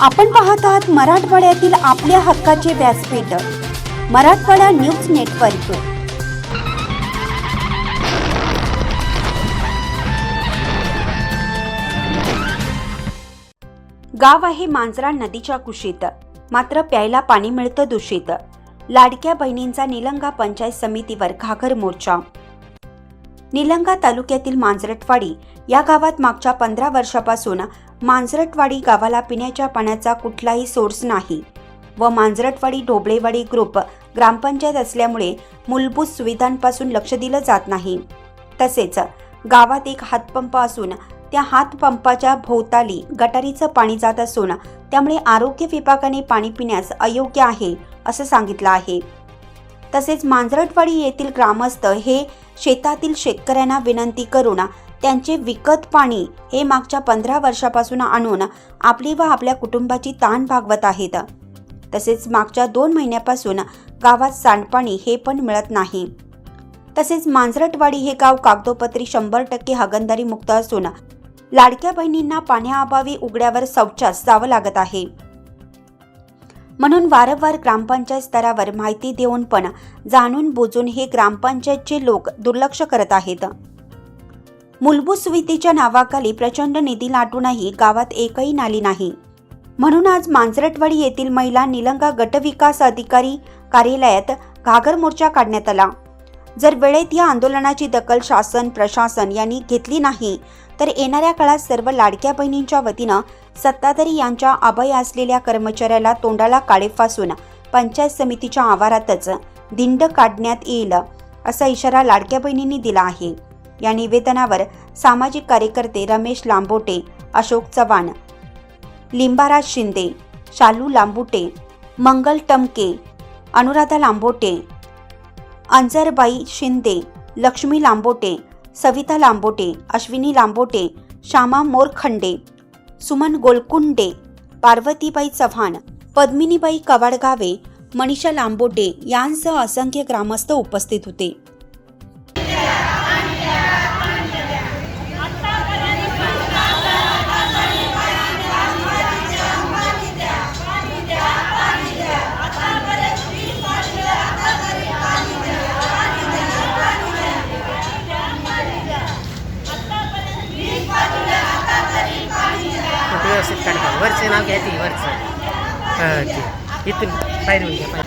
आपण पाहत आहात मराठवाड्यातील आपल्या हक्काचे व्यासपीठ मराठवाडा न्यूज नेटवर्क. गाव आहे मांजरा नदीच्या कुशीत. मात्र प्यायला पाणी मिळतं दूषित. लाडक्या बहिणींचा निलंगा पंचायत समितीवर घागर मोर्चा. निलंगा तालुक्यातील मांजरटवाडी या गावात मागच्या पंधरा वर्षापासून मांजरटवाडी गावाला पिण्याच्या पाण्याचा कुठलाही सोर्स नाही व मांजरटवाडी ढोबळेवाडी ग्रुप ग्रामपंचायत असल्यामुळे मूलभूत सुविधांपासून लक्ष दिलं जात नाही. तसेच गावात एक हातपंप असून त्या हातपंपाच्या भोवताली गटारीचं पाणी जात असून त्यामुळे आरोग्य विभागाने पाणी पिण्यास अयोग्य आहे असं सांगितलं आहे. तसेच मांजरटवाडी येथील ग्रामस्थ हे शेतातील शेतकऱ्यांना विनंती करून त्यांचे विकत पाणी हे मागच्या पंधरा वर्षापासून आणून आपली व आपल्या कुटुंबाची ताण भागवत आहेत. तसेच मागच्या दोन महिन्यापासून गावात सांडपाणी हे पण मिळत नाही. तसेच मांजरटवाडी हे गाव कागदोपत्री शंभर टक्के हागणदारी मुक्त असून लाडक्या बहिणींना पाण्याअभावी उघड्यावर शौचास जावं लागत आहे. म्हणून वारंवार ग्रामपंचायत स्तरावर माहिती देऊन पण जाणून बुजून हे ग्रामपंचायतचे लोक दुर्लक्ष करत आहेत. मूलभूत सुविधेच्या नावाखाली प्रचंड निधी लाटूनही गावात एकही नाली नाही. म्हणून आज मांजरटवाडी येथील महिला निलंगा गटविकास अधिकारी कार्यालयात घागर मोर्चा काढण्यात आला. जर वेळेत या आंदोलनाची दखल शासन प्रशासन यांनी घेतली नाही तर येणाऱ्या काळात सर्व लाडक्या बहिणींच्या वतीनं सत्ताधारी यांच्या अभय असलेल्या कर्मचाऱ्याला तोंडाला काळे फासून पंचायत समितीच्या आवारातच दिंड काढण्यात येईल असा इशारा लाडक्या बहिणींनी दिला आहे. या निवेदनावर सामाजिक कार्यकर्ते रमेश लांबोटे अशोक चव्हाण लिंबाराज शिंदे शालू लांबुटे मंगल टमके अनुराधा लांबोटे अंजरबाई शिंदे लक्ष्मी लांबोटे सविता लांबोटे अश्विनी लांबोटे श्यामा मोरखंडे सुमन गोलकुंडे पार्वतीबाई चव्हाण पद्मिनीबाई कवाडगावे मनीषा लांबोटे यांसह असंख्य ग्रामस्थ उपस्थित होते. वरचं नाव घ्या ती वरचं. हां ते. इथून बाहेरून घ्या